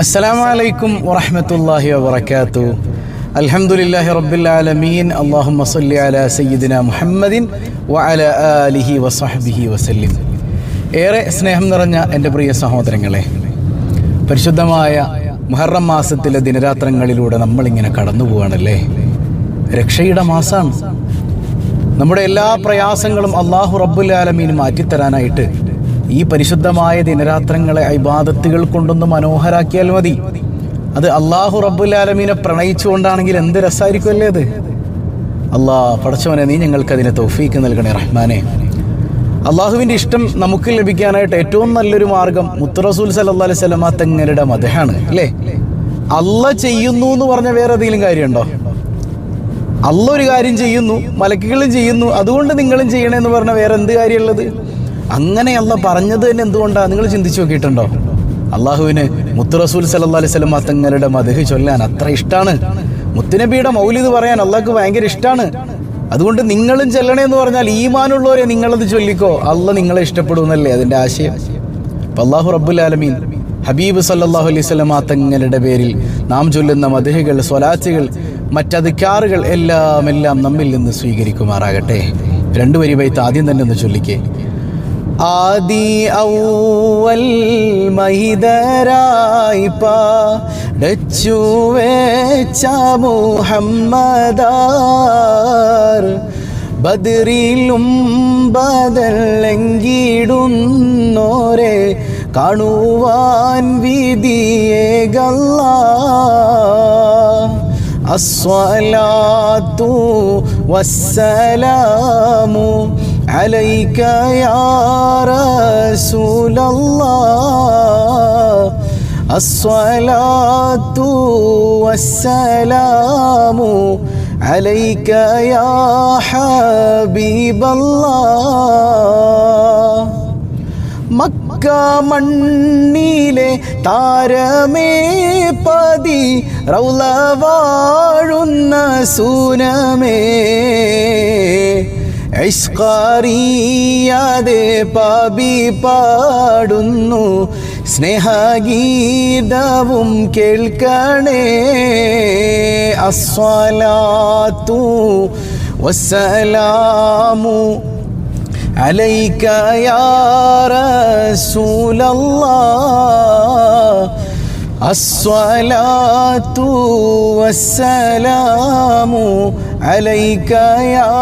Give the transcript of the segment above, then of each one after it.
അസ്സലാമലൈക്കും വറഹമത്തല്ലാഹി വാബർക്കാത്തു അൽഹംദുലില്ലാഹി റബ്ബിൽ ആലമീൻ. അള്ളാഹുമ്മ സല്ലി അല സയ്യിദിന മുഹമ്മദിൻ വഅല ആലിഹി വസഹബിഹി വസല്ലിം. ഏറെ സ്നേഹം നിറഞ്ഞ എന്റെ പ്രിയ സഹോദരങ്ങളെ പരിശുദ്ധമായ മുഹറം മാസത്തിലെ ദിനരാത്രങ്ങളിലൂടെ നമ്മളിങ്ങനെ കടന്നു പോവാണല്ലേ? രക്ഷയുടെ മാസമാണ് നമ്മുടെ എല്ലാ പ്രയാസങ്ങളും അള്ളാഹു റബ്ബുലാലമീൻ മാറ്റിത്തരാനായിട്ട് ഈ പരിശുദ്ധമായ ദിനരാത്രങ്ങളെ ഇബാദത്തുകൾ കൊണ്ടൊന്ന് മനോഹരാക്കിയാൽ മതി. അത് അള്ളാഹു റബ്ബുൽ ആലമീനെ പ്രണയിച്ചുകൊണ്ടാണെങ്കിൽ എന്ത് രസമായിരിക്കുമല്ലേ അത്? അള്ളാ പടച്ചവനെ നീ ഞങ്ങൾക്ക് അതിനെ തൗഫീക്ക് നൽകണേ റഹ്മാനെ. അള്ളാഹുവിന്റെ ഇഷ്ടം നമുക്ക് ലഭിക്കാനായിട്ട് ഏറ്റവും നല്ലൊരു മാർഗം മുത്തറസൂൽ സല്ലാ അലൈഹി സ്വലമ തെങ്ങരുടെ മതയാണ് അല്ലേ? അല്ല ചെയ്യുന്നു എന്ന് പറഞ്ഞ വേറെ എന്തെങ്കിലും കാര്യമുണ്ടോ? അല്ല ഒരു കാര്യം ചെയ്യുന്നു മലക്കുകളും ചെയ്യുന്നു അതുകൊണ്ട് നിങ്ങളും ചെയ്യണമെന്ന് പറഞ്ഞ വേറെ എന്ത് കാര്യമുള്ളത്? അങ്ങനെ അല്ല പറഞ്ഞത് തന്നെ എന്തുകൊണ്ടാണ് നിങ്ങൾ ചിന്തിച്ചു നോക്കിയിട്ടുണ്ടോ? അള്ളാഹുവിന് മുത്തുറസൂൽ സല്ലാ അലൈഹി സ്വലം തങ്ങളുടെ മധുഹ് ചൊല്ലാൻ അത്ര ഇഷ്ടമാണ് മുത്തുനബിയുടെ മൗലിത് പറയാൻ അള്ളാഹ്ക്ക് ഭയങ്കര ഇഷ്ടമാണ് അതുകൊണ്ട് നിങ്ങളും ചെല്ലണേ എന്ന് പറഞ്ഞാൽ ഈമാനുള്ളവരെ നിങ്ങളത് ചൊല്ലിക്കോ. അല്ല നിങ്ങളെ ഇഷ്ടപ്പെടുമെന്നല്ലേ അതിന്റെ ആശയം. അപ്പം അള്ളാഹു റബ്ബുൽ ഹബീബ് സല്ലാഹു അലൈഹി സ്വലമ തങ്ങളുടെ പേരിൽ നാം ചൊല്ലുന്ന മധുഹകൾ സ്വലാച്ചുകൾ മറ്റധികാറുകൾ എല്ലാം എല്ലാം നമ്മിൽ നിന്ന് സ്വീകരിക്കുമാറാകട്ടെ. രണ്ടു വരി ആദ്യം തന്നെ ഒന്ന് ചൊല്ലിക്കേ. ആദി ഔവൽ മഹിതരായി പാടച്ചുവേച്ച മുഹമ്മദാർ. ബദറിലും ബദലെങ്കിടുന്നോരെ കാണുവാൻ വിധിയേകല്ല അസ്വലാത്തു വസ്സലാമു عليك يا رسول الله الصلاة والسلام عليك يا حبيب الله മക്ക മണ്ണിലെ താരമേ പതി റൗല വാഴുന്ന സൂനമേ ഐഷ്കാറിയാതെ പാപി പാടുന്നു സ്നേഹഗീതവും കേൾക്കണേ അസ്വലാത്തു വസ്സലാമു عليك يا رسول الله الصلاة والسلام عليك يا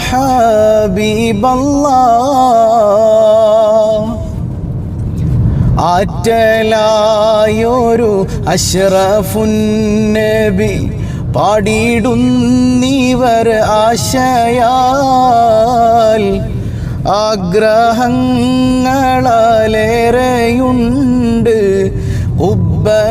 حبيب الله ആറ്റലായൊരു അഷ്റഫുന്നബി പാടിയിടുന്നീവർ ആശയാൽ ആഗ്രഹങ്ങളേറെയുണ്ട് ഉപചാരത്തിൽ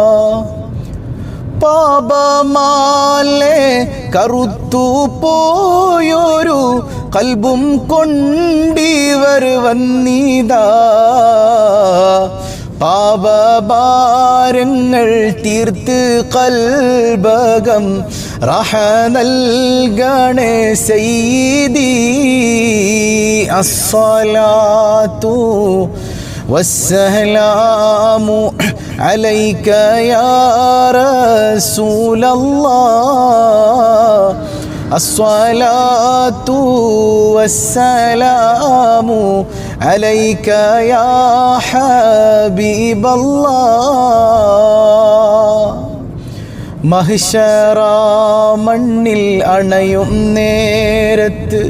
പാപമാലെ കറുത്തു പോയൊരു കൽബും കൊണ്ടിവർ വന്നിതാ. പാപഭാരങ്ങൾ തീർത്ത് കൽബകം റഹ നൽകണേ സയ്യിദി. അസ്സലാത്തു والسلام عليك يا رسول الله الصلاة والسلام عليك يا حبيب الله മഹിഷറ മണ്ണിൽ അണയും നേരത്ത്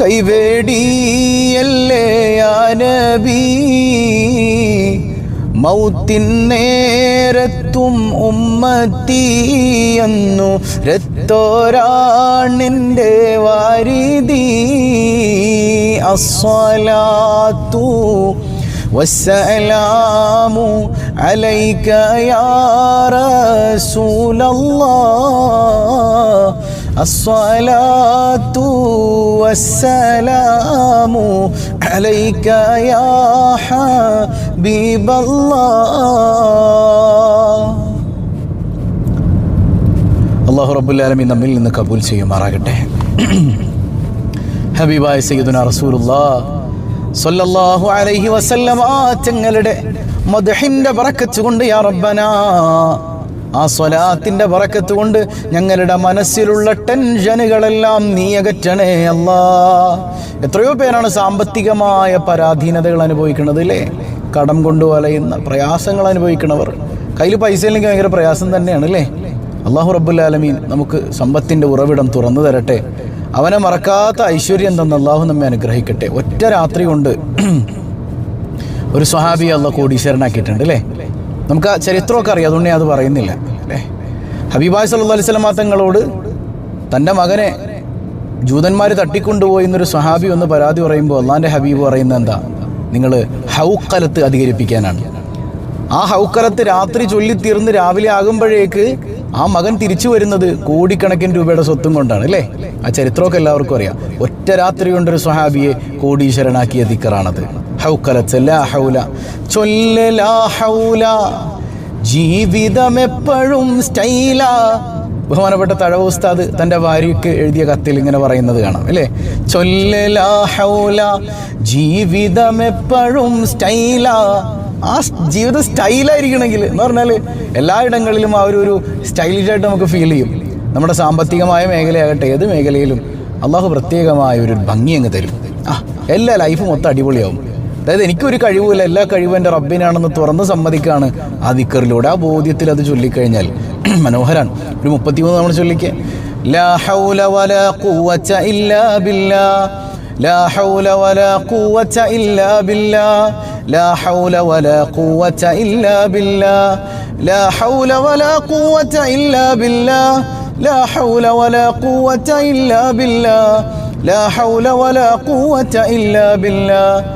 കൈവേടിയല്ലേ നബി മൗത്തിൻ നേരത്തും ഉമ്മത്തിയെന്നു രത്തോരാണിൻ്റെ വാരിതി അസ്വലാത്തു والسلام عليك يا رسول الله الصلاة والسلام عليك يا حبيب الله അള്ളാഹു റബ്ബുല്ലാലമീൻ നമ്മിൽ നിന്ന് കബൂൽ ചെയ്യുമാറാകട്ടെ ഹബീബായ സയ്യിദുന റസൂലുള്ളാ സ്വല്ലല്ലാഹു അലൈഹി വസല്ലം ആ തങ്ങളുടെ മദ്ഹിന്റെ ബറക്കത്ത് കൊണ്ട് യാ റബ്ബന ആ സ്വലാത്തിന്റെ ബറക്കത്ത് കൊണ്ട് ഞങ്ങളുടെ മനസ്സിലുള്ള ടെൻഷനുകളെല്ലാം നീ അകറ്റണേ അല്ലാ. എത്രയോ പേരാണ് സാമ്പത്തികമായ പരാധീനതകൾ അനുഭവിക്കുന്നത് അല്ലേ കടം കൊണ്ട് വലയുന്ന പ്രയാസങ്ങൾ അനുഭവിക്കുന്നവർ. കയ്യിൽ പൈസ ഇല്ലെങ്കിൽ ഭയങ്കര പ്രയാസം തന്നെയാണ് അല്ലേ അള്ളാഹു റബ്ബുല്ലാലമീൻ നമുക്ക് സമ്പത്തിന്റെ ഉറവിടം തുറന്നു തരട്ടെ. അവനെ മറക്കാത്ത ഐശ്വര്യം തന്ന അള്ളാഹു നമ്മെ അനുഗ്രഹിക്കട്ടെ. ഒറ്റ രാത്രി കൊണ്ട് ഒരു സ്വഹാബി അള്ള കോടീശ്വരനാക്കിയിട്ടുണ്ട് അല്ലേ നമുക്ക് ആ ചരിത്രമൊക്കെ അറിയാം അതുകൊണ്ട് അത് പറയുന്നില്ല. അല്ലേ? ഹബീബായ് സല്ലു അലൈഹി സ്വലമാ തങ്ങളോട് തന്റെ മകനെ ജൂതന്മാർ തട്ടിക്കൊണ്ടുപോയി എന്നൊരു സ്വഹാബി ഒന്ന് പരാതി പറയുമ്പോൾ അള്ളാന്റെ ഹബീബ് പറയുന്നത് എന്താ? നിങ്ങൾ ഹൗക്കലത്ത് അധികരിപ്പിക്കാനാണ്. ആ ഹൗക്കലത്ത് രാത്രി ചൊല്ലിത്തീർന്ന് രാവിലെ ആകുമ്പോഴേക്ക് ആ മകൻ തിരിച്ചു വരുന്നത് കോടിക്കണക്കിന് രൂപയുടെ സ്വത്തും കൊണ്ടാണ് അല്ലേ? ആ ചരിത്രമൊക്കെ എല്ലാവർക്കും അറിയാം. ഒറ്റ രാത്രി കൊണ്ടൊരു സ്വഹാബിയെ കോടീശ്വരനാക്കിയ ദിക്കറാണത്. ഹൗക്കലത്ത് ഹൗല. സ്റ്റൈല. ബഹുമാനപ്പെട്ട തഴവ ഉസ്താദ് തന്റെ ഭാര്യയ്ക്ക് എഴുതിയ കത്തിൽ ഇങ്ങനെ പറയുന്നത് കാണാം അല്ലേ? ചൊല്ല ജീവിതം എപ്പോഴും സ്റ്റൈല. ആ ജീവിതം സ്റ്റൈലായിരിക്കണമെങ്കിൽ എന്ന് പറഞ്ഞാൽ എല്ലായിടങ്ങളിലും ആ ഒരു ഒരു സ്റ്റൈലിഷ് ആയിട്ട് നമുക്ക് ഫീൽ ചെയ്യും. നമ്മുടെ സാമ്പത്തികമായ മേഖലയാകട്ടെ ഏത് മേഖലയിലും അള്ളാഹു പ്രത്യേകമായ ഒരു ഭംഗി അങ്ങ് തരും. ആ എല്ലാ ലൈഫും മൊത്തം അടിപൊളിയാവും. അതായത് എനിക്കൊരു കഴിവുമില്ല എല്ലാ കഴിവും എൻ്റെ റബ്ബിനാണെന്ന് തുറന്ന് സമ്മതിക്കാണ് ആ ദിക്കറിലൂടെ ആ ബോധ്യത്തിൽ അത് ചൊല്ലിക്കഴിഞ്ഞാൽ മനോഹരാണ് ഒരു മുപ്പത്തിമൂന്ന് നമ്മൾ ചൊല്ലിക്കേ ലാ ഹൗല വലാ ഖുവത ഇല്ലാ ബില്ലാ لا حول ولا قوة إلا بالله لا حول ولا قوة إلا بالله لا حول ولا قوة إلا بالله لا حول ولا قوة إلا بالله لا حول ولا قوة إلا بالله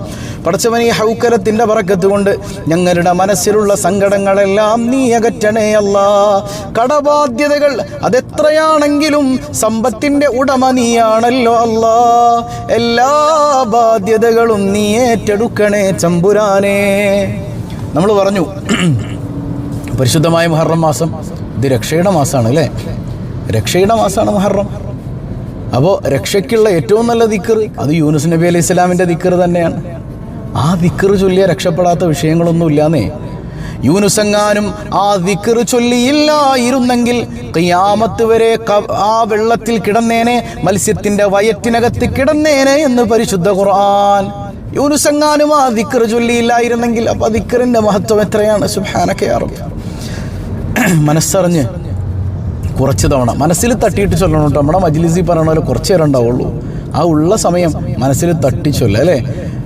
പടച്ചവൻ ഈ ഹൗക്കരത്തിന്റെ പറക്കത്ത് കൊണ്ട് ഞങ്ങളുടെ മനസ്സിലുള്ള സങ്കടങ്ങളെല്ലാം നീ അകറ്റണേ അല്ല. കടബാധ്യതകൾ അതെത്രയാണെങ്കിലും സമ്പത്തിന്റെ ഉടമ നീയാണല്ലോ അല്ല. എല്ലാ ബാധ്യതകളും നീ ഏറ്റെടുക്കണേ ചമ്പുരാനേ. നമ്മൾ പറഞ്ഞു പരിശുദ്ധമായ മുഹറം മാസം ഇത് രക്ഷയുടെ മാസമാണ് അല്ലേ? രക്ഷയുടെ മാസമാണ് മുഹറം. അപ്പോൾ രക്ഷയ്ക്കുള്ള ഏറ്റവും നല്ല ദിക്കർ അത് യൂനുസ് നബി അലൈഹി ഇസ്ലാമിന്റെ ദിക്കർ തന്നെയാണ്. ആ വിക്കറു ചൊല്ലിയ രക്ഷപ്പെടാത്ത വിഷയങ്ങളൊന്നും ഇല്ലാന്നേ യൂനുസെങ്ങാനും ആ വിക്കറു ചൊല്ലിയില്ലായിരുന്നെങ്കിൽ കയ്യാമത്ത് വരെ ആ വെള്ളത്തിൽ കിടന്നേനെ മത്സ്യത്തിന്റെ വയറ്റിനകത്ത് കിടന്നേനെ എന്ന് പരിശുദ്ധ ഖുർആൻ. യൂനുസെങ്ങാനും ആ വിക്കറു ചൊല്ലിയില്ലായിരുന്നെങ്കിൽ അപ്പൊ വിക്കറിന്റെ മഹത്വം എത്രയാണ്? റബ്ബ്. മനസ്സറിഞ്ഞ് കുറച്ച് തവണ മനസ്സിൽ തട്ടിയിട്ട് ചൊല്ലണം കേട്ടോ. നമ്മുടെ മജ്ലിസിൽ പറയണ പോലെ കുറച്ച് നേരം ഉണ്ടാവുള്ളൂ. ആ ഉള്ള സമയം മനസ്സിൽ തട്ടി ചൊല്ല അല്ലേ?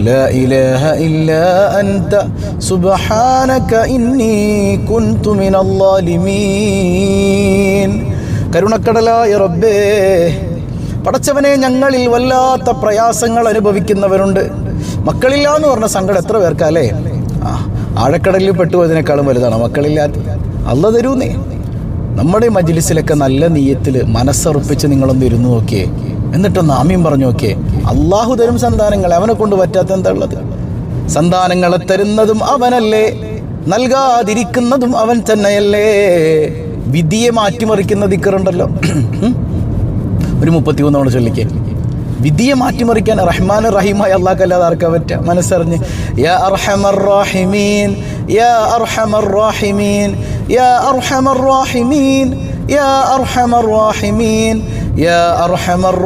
لا إله إلا أنت سبحانك إني كنت من الظالمين കരുണക്കടലായ റബ്ബേ പടച്ചവനെ ഞങ്ങളിൽ വല്ലാത്ത പ്രയാസങ്ങൾ അനുഭവിക്കുന്നവരുണ്ട് മക്കളില്ല എന്ന് പറഞ്ഞ സങ്കടം എത്ര പേർക്കല്ലേ ആ ആഴക്കടലിൽ പെട്ടുപോയതിനേക്കാളും വലുതാണ് മക്കളില്ലാത്ത അല്ല തരൂന്നേ നമ്മുടെ ഈ മജ്ലിസിലൊക്കെ നല്ല നീയത്തിൽ മനസ്സറുപ്പിച്ച് നിങ്ങളൊന്ന് ഇരുന്ന് നോക്കിയേ എന്നിട്ടൊന്ന് ആമ്യം പറഞ്ഞു നോക്കിയേ അള്ളാഹു തരും സന്താനങ്ങളെ അവനെ കൊണ്ട് പറ്റാത്ത എന്താ ഉള്ളത്? സന്താനങ്ങളെ തരുന്നതും അവനല്ലേ നൽകാതിരിക്കുന്നതും അവൻ തന്നെയല്ലേ. വിധിയെ മാറ്റിമറിക്കുന്ന ദിക്കറുണ്ടല്ലോ. ഒരു മുപ്പത്തിമൂന്ന് തവണ ചൊല്ലിക്കേ. വിധിയെ മാറ്റിമറിക്കാൻ റഹ്മാൻ റഹീമായ അള്ളാഹ്ക്കല്ലാതെ ആർക്കാൻ പറ്റുക മനസ്സറിഞ്ഞ് യാ അർഹമർ യാ അർഹമർ യാ അർഹമർ യാ അർഹമർ യാ അർഹമർ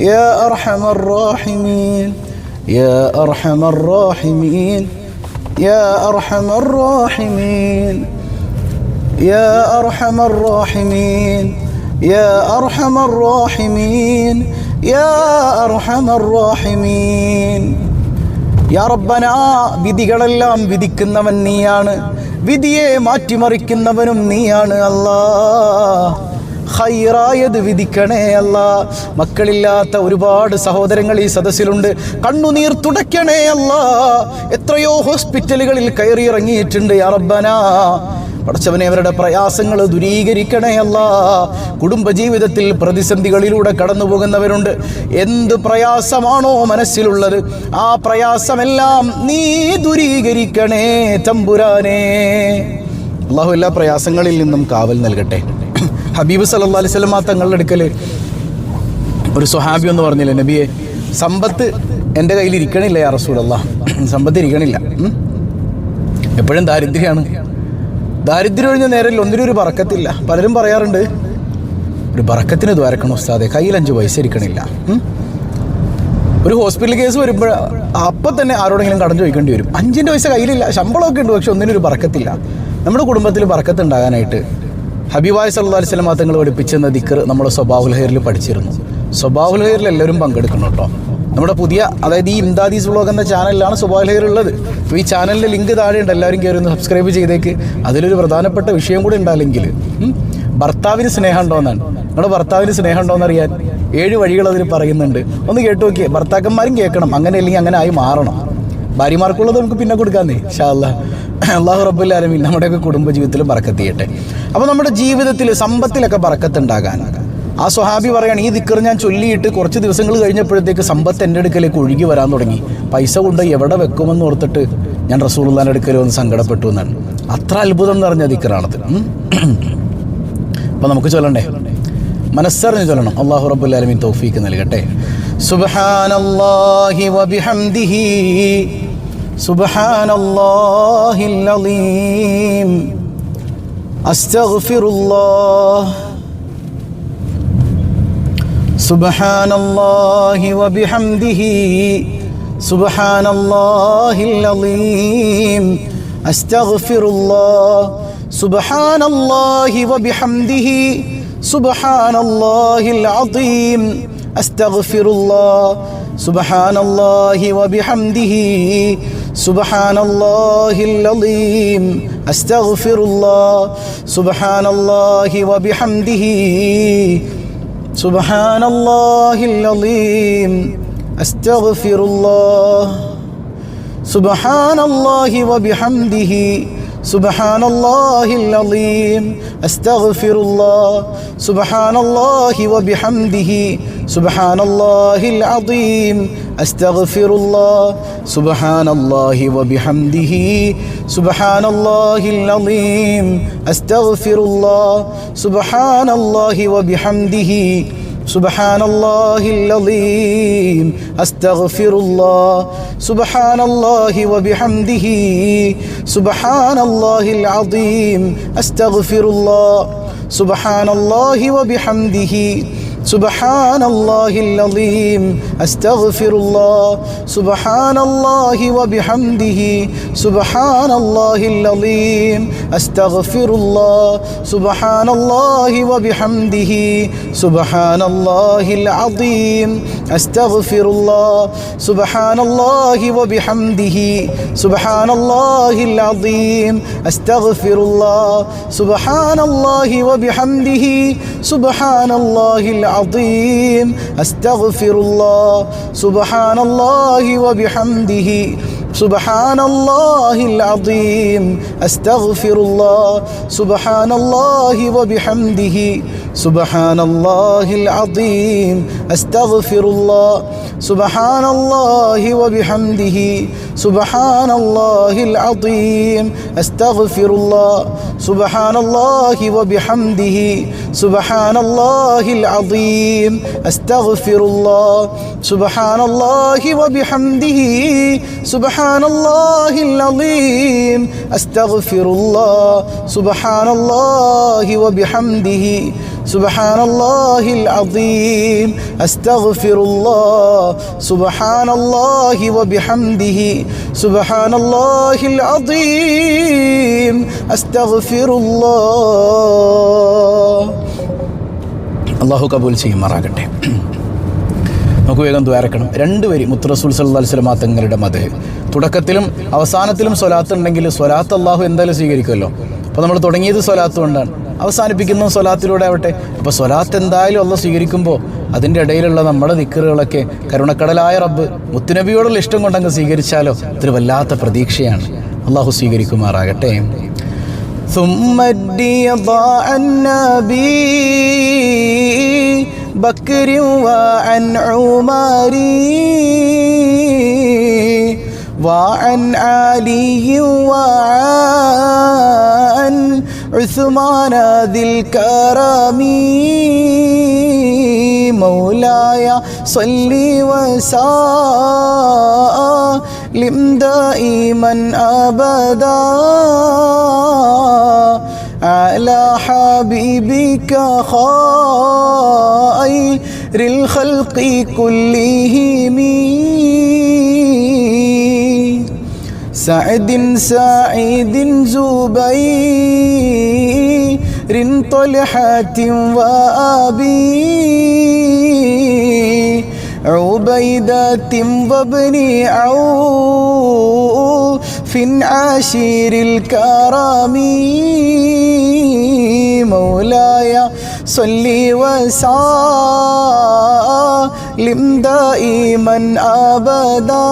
يا أرحم الراحمين يا أرحم الراحمين يا أرحم الراحمين يا أرحم الراحمين يا أرحم الراحمين يا أرحم الراحمين യാ റബ്ബന വിധികളെല്ലാം വിധിക്കുന്നവൻ നീയാണ് വിധിയെ മാറ്റിമറിക്കുന്നവനും നീയാണ് അല്ലാ ഹൈറായത് വിധിക്കണേ അല്ല. മക്കളില്ലാത്ത ഒരുപാട് സഹോദരങ്ങൾ ഈ സദസ്സിലുണ്ട്. കണ്ണുനീർ തുടയ്ക്കണേ അല്ല. എത്രയോ ഹോസ്പിറ്റലുകളിൽ കയറി ഇറങ്ങിയിട്ടുണ്ട് അറബന പടച്ചവനെ അവരുടെ പ്രയാസങ്ങൾ ദുരീകരിക്കണേ അല്ല. കുടുംബജീവിതത്തിൽ പ്രതിസന്ധികളിലൂടെ കടന്നു പോകുന്നവരുണ്ട് എന്ത് പ്രയാസമാണോ മനസ്സിലുള്ളത് ആ പ്രയാസമെല്ലാം നീ ദുരീകരിക്കണേ തമ്പുരാനേ. അള്ളാഹു എല്ലാ പ്രയാസങ്ങളിൽ നിന്നും കാവൽ നൽകട്ടെ. ഹബീബ് സല്ലാ അലൈഹി സ്വലമ തങ്ങളുടെ അടുക്കൽ ഒരു സ്വഹാബി എന്ന് പറഞ്ഞില്ലേ നബിയെ സമ്പത്ത് എന്റെ കയ്യിൽ ഇരിക്കണില്ല യാ റസൂലല്ല സമ്പത്ത് ഇരിക്കണില്ല. എപ്പോഴും ദാരിദ്ര്യമാണ്. ദാരിദ്ര്യം ഒഴിഞ്ഞ നേരം ഒന്നിനും ഒരു പറക്കത്തില്ല. പലരും പറയാറുണ്ട് ഒരു പറക്കത്തിന് ദ്വാരക്കണം ഉസ്താദെ കയ്യിൽ അഞ്ച് പൈസ ഇരിക്കണില്ല. ഒരു ഹോസ്പിറ്റൽ കേസ് വരുമ്പോൾ അപ്പം തന്നെ ആരോടെങ്കിലും കടം ചോദിക്കേണ്ടി വരും. അഞ്ചിന്റെ പൈസ കയ്യിലില്ല ശമ്പളമൊക്കെ ഉണ്ട് പക്ഷെ ഒന്നിനും ഒരു പറക്കത്തില്ല. നമ്മുടെ കുടുംബത്തിൽ പറക്കത്ത് ഉണ്ടാകാനായിട്ട് ഹബീബായ് സല്ലാ അലൈഹി സ്വലം തങ്ങൾ പഠിപ്പിച്ചെന്ന ദിക്കർ നമ്മൾ സ്വഭാവുൽ ഹെയറിൽ പഠിച്ചിരുന്നു. സ്വഭാവുൽ ഹെയറിൽ എല്ലാവരും പങ്കെടുക്കണം കേട്ടോ. നമ്മുടെ പുതിയ അതായത് ഈ ഇംദാദീസ് വ്ളോഗ് എന്ന ചാനലിലാണ് സ്വഭാവുൽ ഹെയർ ഉള്ളത്. അപ്പോൾ ഈ ചാനലിന്റെ ലിങ്ക് താഴെ ഉണ്ട് എല്ലാവരും കയറി ഒന്ന് സബ്സ്ക്രൈബ് ചെയ്തേക്ക്. അതിലൊരു പ്രധാനപ്പെട്ട വിഷയം കൂടി ഉണ്ടായില്ലെങ്കിൽ ഭർത്താവിന് സ്നേഹം ഉണ്ടോന്നാണ് നിങ്ങളുടെ ഭർത്താവിന് സ്നേഹം ഉണ്ടോന്ന് അറിയാൻ ഏഴ് വഴികൾ അതിൽ പറയുന്നുണ്ട്. ഒന്ന് കേട്ടു നോക്കിയേ ഭർത്താക്കന്മാരും കേൾക്കണം. അങ്ങനെ അല്ലെങ്കിൽ അങ്ങനെ ആയി മാറണം. ഭാര്യമാർക്കുള്ളത് നമുക്ക് പിന്നെ കൊടുക്കാന്നേ ഷാ അല്ലാ അള്ളാഹു റബ്ബുല്ലാലമീൻ നമ്മുടെയൊക്കെ കുടുംബജീവിതത്തിൽ ബറക്കത്ത് ചെയ്യട്ടെ അപ്പോൾ നമ്മുടെ ജീവിതത്തിൽ സമ്പത്തിലൊക്കെ ബറക്കത്തുണ്ടാകാനാകാം ആ സ്വഹാബി പറയാണ് ഈ ദിക്കർ ഞാൻ ചൊല്ലിയിട്ട് കുറച്ച് ദിവസങ്ങൾ കഴിഞ്ഞപ്പോഴത്തേക്ക് സമ്പത്ത് എന്റെ അടുക്കലേക്ക് ഒഴുകി വരാൻ തുടങ്ങി. പൈസ കൊണ്ട് എവിടെ വെക്കുമെന്ന് ഓർത്തിട്ട് ഞാൻ റസൂലുള്ളാന്റെ അടുക്കൽ ഒന്ന് സങ്കടപ്പെട്ടു എന്നാണ്. അത്ര അത്ഭുതം നിറഞ്ഞ ദിക്കറാണത്. അപ്പോൾ നമുക്ക് ചൊല്ലണ്ടേ? മനസ്സറിഞ്ഞ് ചൊല്ലണം. അള്ളാഹു ആലമീൻ തൗഫീക്ക് നൽകട്ടെ. സുബ്ഹാനല്ലാഹി വബിഹംദിഹി سبحان الله العظيم. أستغفر الله سبحان الله وبحمده. سبحان الله العظيم. أستغفر الله سبحان الله وبحمده. سبحان الله العظيم. أستغفر الله سبحان الله وبحمده. سبحان الله العظيم. أستغفر الله سبحان الله وبحمده. سبحان الله العظيم. أستغفر الله سبحان الله وبحمده. سبحان الله العظيم. أستغفر الله سبحان الله وبحمده. سبحان الله العظيم. أستغفر الله سبحان الله وبحمده. سبحان الله العظيم. أستغفر الله سبحان الله وبحمده. سبحان الله العظيم. أستغفر الله سبحان الله وبحمده. سبحان الله العظيم. أستغفر الله سبحان الله وبحمده. سبحان الله العظيم. استغفر الله سبحان الله وبحمده. سبحان الله العظيم. استغفر الله سبحان الله وبحمده. سبحان الله العظيم. استغفر الله سبحان الله وبحمده. سبحان الله العظيم. استغفر الله سبحان الله وبحمده. سبحان الله العظيم. أستغفر الله سبحان الله وبحمده. سبحان الله العظيم. أستغفر الله سبحان الله وبحمده. سبحان الله العظيم. أستغفر الله سبحان الله وبحمده. سبحان الله العظيم. أستغفر الله سبحان الله وبحمده. سبحان الله العظيم. أستغفر الله سبحان الله وبحمده. سبحان الله العظيم استغفر الله سبحان الله وبحمده سبحان الله العظيم استغفر الله سبحان الله وبحمده سبحان الله العظيم استغفر الله അള്ളാഹു കബൂൽ ചെയ്യുമാറാകട്ടെ നമുക്ക് വേഗം ദ്വാരക്കണം രണ്ടുപേരും മുത്തറസൂൽ സല്ലല്ലാഹു അലൈഹി വസല്ലം തങ്ങളുടെ മത തുടക്കത്തിലും അവസാനത്തിലും സ്വലാത്ത് ഉണ്ടെങ്കിൽ സ്വലാത്ത് അള്ളാഹു എന്തായാലും സ്വീകരിക്കുമല്ലോ അപ്പോൾ നമ്മൾ തുടങ്ങിയത് സ്വലാത്ത് കൊണ്ടാണ് അവസാനിപ്പിക്കുന്നത് സ്വലാത്തിലൂടെ ആവട്ടെ അപ്പോൾ സ്വലാത്ത് എന്തായാലും അള്ളാഹ് സ്വീകരിക്കുമ്പോൾ അതിൻ്റെ ഇടയിലുള്ള നമ്മുടെ ദിക്കറുകളൊക്കെ കരുണക്കടലായ റബ്ബ് മുത്തുനബിയോടുള്ള ഇഷ്ടം കൊണ്ടങ്ങ് സ്വീകരിച്ചാലോ ഇതൊരു വല്ലാത്ത പ്രതീക്ഷയാണ് അള്ളാഹു സ്വീകരിക്കുമാറാകട്ടെ ثم الدين عن نبي بكر وعن عمر وعن علي وعن عثمان ذي الكرم مولاي صل وسلم دائما ابدا على حبيبك خير الخلق كلهم سعد سعيد زبير طلحة وأبي عبيدة وابن عوف في عشير الكرم مولاي صل وسلم دائما أبدا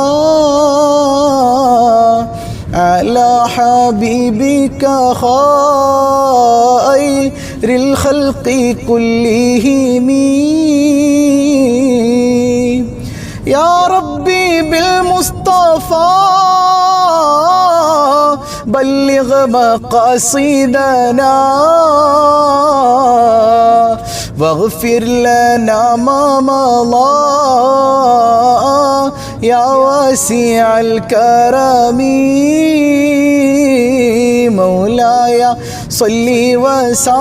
على حبيبك خير الخلق كلهم. يا ربي بالمصطفى بلغ مقاصدنا واغفر لنا ما مضى يا واسع الكرم مولاي صل وسلم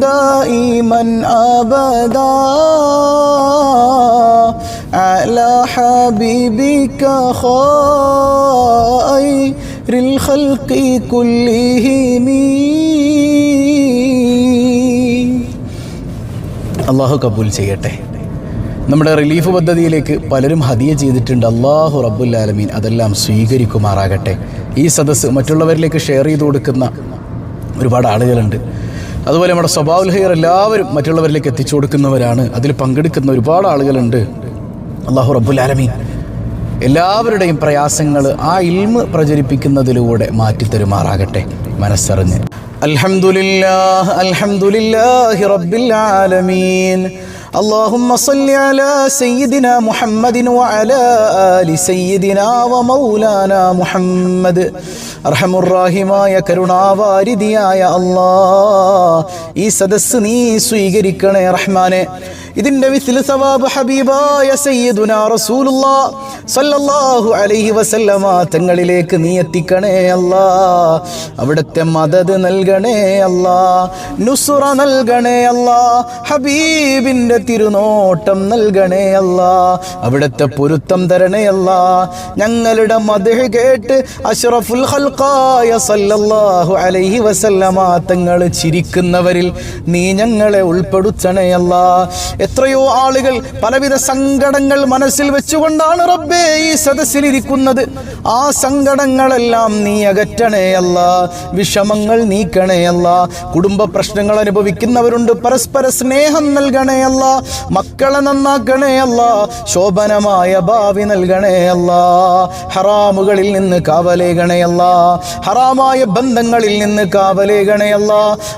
دائما ابدا على حبيبك خير الخلق كلهم അള്ളാഹു കബൂൽ ചെയ്യട്ടെ നമ്മുടെ റിലീഫ് പദ്ധതിയിലേക്ക് പലരും ഹദിയ ചെയ്തിട്ടുണ്ട് അള്ളാഹു റബ്ബുൽ ആലമീൻ അതെല്ലാം സ്വീകരിക്കുമാറാകട്ടെ ഈ സദസ്സ് മറ്റുള്ളവരിലേക്ക് ഷെയർ ചെയ്ത് കൊടുക്കുന്ന ഒരുപാട് ആളുകളുണ്ട് അതുപോലെ നമ്മുടെ സ്വഭാവുൽ ഹൈർ എല്ലാവരും മറ്റുള്ളവരിലേക്ക് എത്തിച്ചു കൊടുക്കുന്നവരാണ് അതിൽ പങ്കെടുക്കുന്ന ഒരുപാട് ആളുകളുണ്ട് അള്ളാഹു റബ്ബുൽ ആലമീൻ എല്ലാവരുടെയും പ്രയാസങ്ങൾ ആ ഇൽമ് പ്രചരിപ്പിക്കുന്നതിലൂടെ മാറ്റിത്തരുമാറാകട്ടെ മനസ്സറിഞ്ഞ് അൽഹംദുലില്ലാഹ് അൽഹംദുലില്ലാഹി റബ്ബിൽ ആലമീൻ اللهم صل على سيدنا محمد وعلى آل سيدنا ومولانا محمد അർഹമുറാഹിമായ കരുണാവാരിതിയായ അല്ലാ ഈ സദസ്സ് നീ സ്വീകരിക്കണേ റഹ്മാനെ ഇതിന്റെ വിസിൽ സവാബ് ഹബീബായ സയ്യിദുന റസൂലുള്ളാ സല്ലല്ലാഹു അലൈഹി വസല്ലമ തങ്ങളിലേക്ക് നീ എത്തിക്കണേ അല്ലാ. അവിടുത്തെ മദത് നൽകണേ അല്ലാ. നുസുറ നൽകണേ അല്ലാ. ഹബീബിന്റെ തിരുനോട്ടം നൽകണേ അല്ലാ. അവിടുത്തെ പൊരുത്തം തരണേ അല്ലാ. ഞങ്ങളുടെ മദഹ് കേട്ട് അഷ്റഫുൽ ഖൽഖായ സല്ലല്ലാഹു അലൈഹി വസല്ലമ തങ്ങൾ ചിരിക്കുന്നവരിൽ നീ ഞങ്ങളെ ഉൾപ്പെടുത്തണേ അല്ലാ. എത്രയോ ആളുകൾ പലവിധ സങ്കടങ്ങൾ മനസ്സിൽ വെച്ചുകൊണ്ടാണ് റബ്ബേ ഈ സദസ്സിലിരിക്കുന്നത്. ആ സങ്കടങ്ങളെല്ലാം നീ അകറ്റണേ അല്ല. വിഷമങ്ങൾ നീക്കണേ അല്ല. കുടുംബ പ്രശ്നങ്ങൾ അനുഭവിക്കുന്നവരുണ്ട്. പരസ്പര സ്നേഹം നൽകണേ അല്ല. മക്കളെ നന്നാക്കണേ അല്ല. ശോഭനമായ ഭാവി നൽകണേ അല്ല. ഹറാമുകളിൽ നിന്ന് കാവലേകണേ അല്ല. ഹറാമായ ബന്ധങ്ങളിൽ നിന്ന് കാവലേകണേ അല്ല.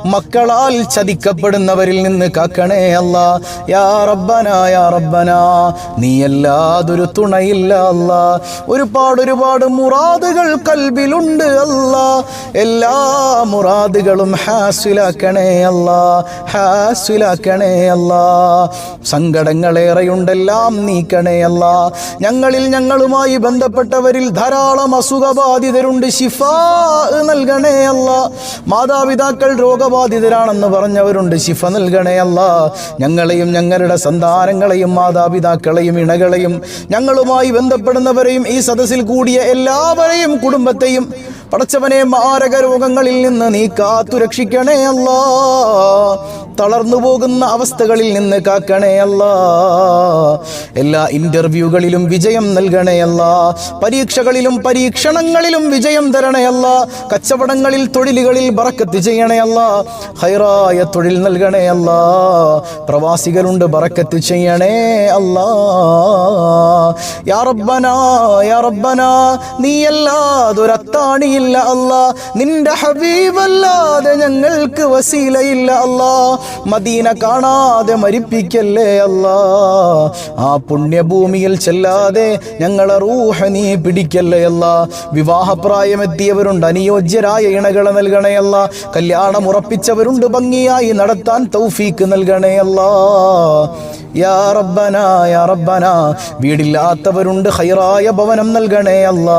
മക്കളാൽ ചതിക്കപ്പെടുന്നവരിൽ നിന്ന് കാക്കണേ അല്ല. യാ റബ്ബന യാ റബ്ബന നീ അല്ലാതൊരു തുണയില്ല അല്ല. ഒരുപാട് ഒരുപാട് മുറാദുകൾ കൽബിലുണ്ട് അല്ല. എല്ലാ മുറാദുകളും ഹാസിലാക്കണേ അല്ല ഹാസിലാക്കണേ അല്ല. സങ്കടങ്ങളേറെയുണ്ടെല്ലാം നീക്കണേ അല്ല. ഞങ്ങളിൽ ഞങ്ങളുമായി ബന്ധപ്പെട്ടവരിൽ ധാരാളം അസുഖബാധിതരുണ്ട്. ശിഫാ നൽകണേ അല്ല. മാതാപിതാക്കൾ രോഗബാധിതരാണെന്ന് പറഞ്ഞവരുണ്ട്. ശിഫ നൽകണേ അല്ല. ഞങ്ങളെയും ഞങ്ങളുടെ സന്താനങ്ങളെയും മാതാപിതാക്കളെയും ഇണകളെയും ഞങ്ങളുമായി ബന്ധപ്പെടുന്നവരെയും ഈ സദസ്സിൽ കൂടിയ എല്ലാവരെയും കുടുംബത്തെയും പടച്ചവനെ മാരക രോഗങ്ങളിൽ നിന്ന് നീ കാത്തു രക്ഷിക്കണേ അല്ല. തളർന്നു പോകുന്ന അവസ്ഥകളിൽ നിന്ന് കാക്കണേ അല്ല. എല്ലാ ഇന്റർവ്യൂകളിലും വിജയം നൽകണേ അല്ല. പരീക്ഷകളിലും പരീക്ഷണങ്ങളിലും വിജയം തരണേ കച്ചവടങ്ങളിൽ തൊഴിലുകളിൽ ബറക്കത്ത് ചെയ്യണേ അല്ല. ഹൈറായ തൊഴിൽ നൽകണേ അല്ല. പ്രവാസികളുണ്ട് ബറക്കത്ത് ചെയ്യണേ അല്ലാ. യാ റബ്ബനാ യാ റബ്ബന നീയല്ലാതൊരത്താണിയില്ല അല്ല. നിന്റെ ഹബീബല്ലാതെ ഞങ്ങൾക്ക് വസീലയില്ല അല്ല. മദീന കാണാതെ മരിപ്പിക്കല്ലേ അല്ല. ആ പുണ്യഭൂമിയിൽ ചെല്ലാതെ ഞങ്ങളെ റൂഹ നീ പിടിക്കല്ലേ അല്ല. വിവാഹപ്രായമെത്തിയവരുണ്ട് അനുയോജ്യരായ ഇണകളെ നൽകണേ അല്ല. കല്യാണം ഉറപ്പിച്ചവരുണ്ട് ഭംഗിയായി നടത്താൻ തൗഫീക്ക് നൽകണേ അല്ലാ. യാ റബ്ബന യാ റബ്ബന. വീടില്ലാത്തവരുണ്ട് ഹൈറായ ഭവനം നൽകണേ അല്ല.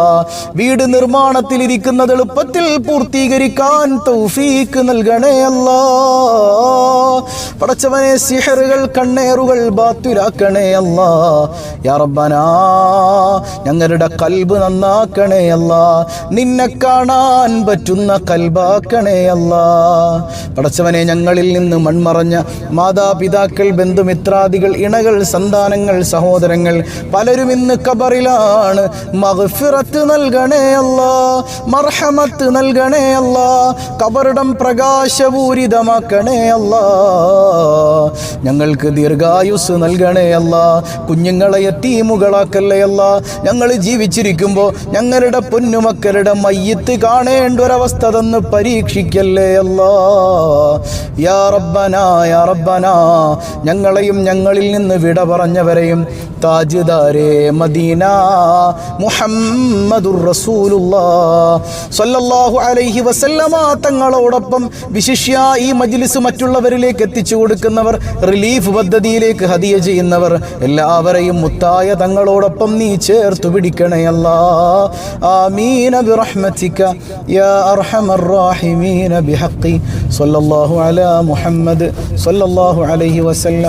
വീട് നിർമ്മാണത്തിൽ ഇരിക്കുന്നത് എളുപ്പത്തിൽ പൂർത്തീകരിക്കാൻ തൗഫീക്ക് നൽകണേ അല്ല. പടച്ചവനെ സിഹറുകൾ കണ്ണേറുകൾ ബാത്തുരാക്കണേ അല്ല. യാ റബ്ബന ഞങ്ങളുടെ കൽബ് നന്നാക്കണേ അല്ല. നിന്നെ കാണാൻ പറ്റുന്ന കൽബാക്കണേ അല്ല. പടച്ചവനെ ഞങ്ങളിൽ നിന്ന് മൺമറഞ്ഞ മാതാപിതാക്കൾ ബന്ധു ബന്ധുമിത്രാദികൾ ഇണകൾ സന്താനങ്ങൾ സഹോദരങ്ങൾ പലരും ഇന്ന് കബറിലാണ് മഹ്ഫിറത്ത് നൽകണേ അല്ല മർഹമത്ത് നൽകണേ അല്ല കബറിടം പ്രകാശപൂരിതമാക്കണേ അല്ല. ഞങ്ങൾക്ക് ദീർഘായുസ് നൽകണേ അല്ല കുഞ്ഞുങ്ങളെ എത്തീമുകളാക്കല്ലേ അല്ല. ഞങ്ങൾ ജീവിച്ചിരിക്കുമ്പോൾ ഞങ്ങളുടെ പൊന്നുമക്കളുടെ മയ്യത്ത് കാണേണ്ട ഒരവസ്ഥ തന്ന് പരീക്ഷിക്കല്ലേ അല്ല. യാ റബ്ബന യാ റബ്ബന ഞങ്ങളെയും ഞങ്ങളിൽ നിന്ന് വിട പറഞ്ഞവരെയും താജ്ദാരേ മദീന മുഹമ്മദുർ റസൂലുള്ളാ സല്ലല്ലാഹു അലൈഹി വസല്ലമ തങ്ങളോടൊപ്പം വിശിഷ്യ ഈ മജ്ലിസ് മറ്റുള്ളവരിലേക്ക് എത്തിച്ചു കൊടുക്കുന്നവർ റിലീഫ് പദ്ധതിയിലേക്ക് ഹദിയ ചെയ്യുന്നവർ എല്ലാവരെയും മുത്തായ തങ്ങളോടൊപ്പം നീ ചേർത്തു പിടിക്കണേ അല്ലാ. ആമീന ബിറഹ്മതിക യാ അർഹമർ റാഹിമീന ബിഹഖി. സല്ലല്ലാഹു അലാ മുഹമ്മദ്.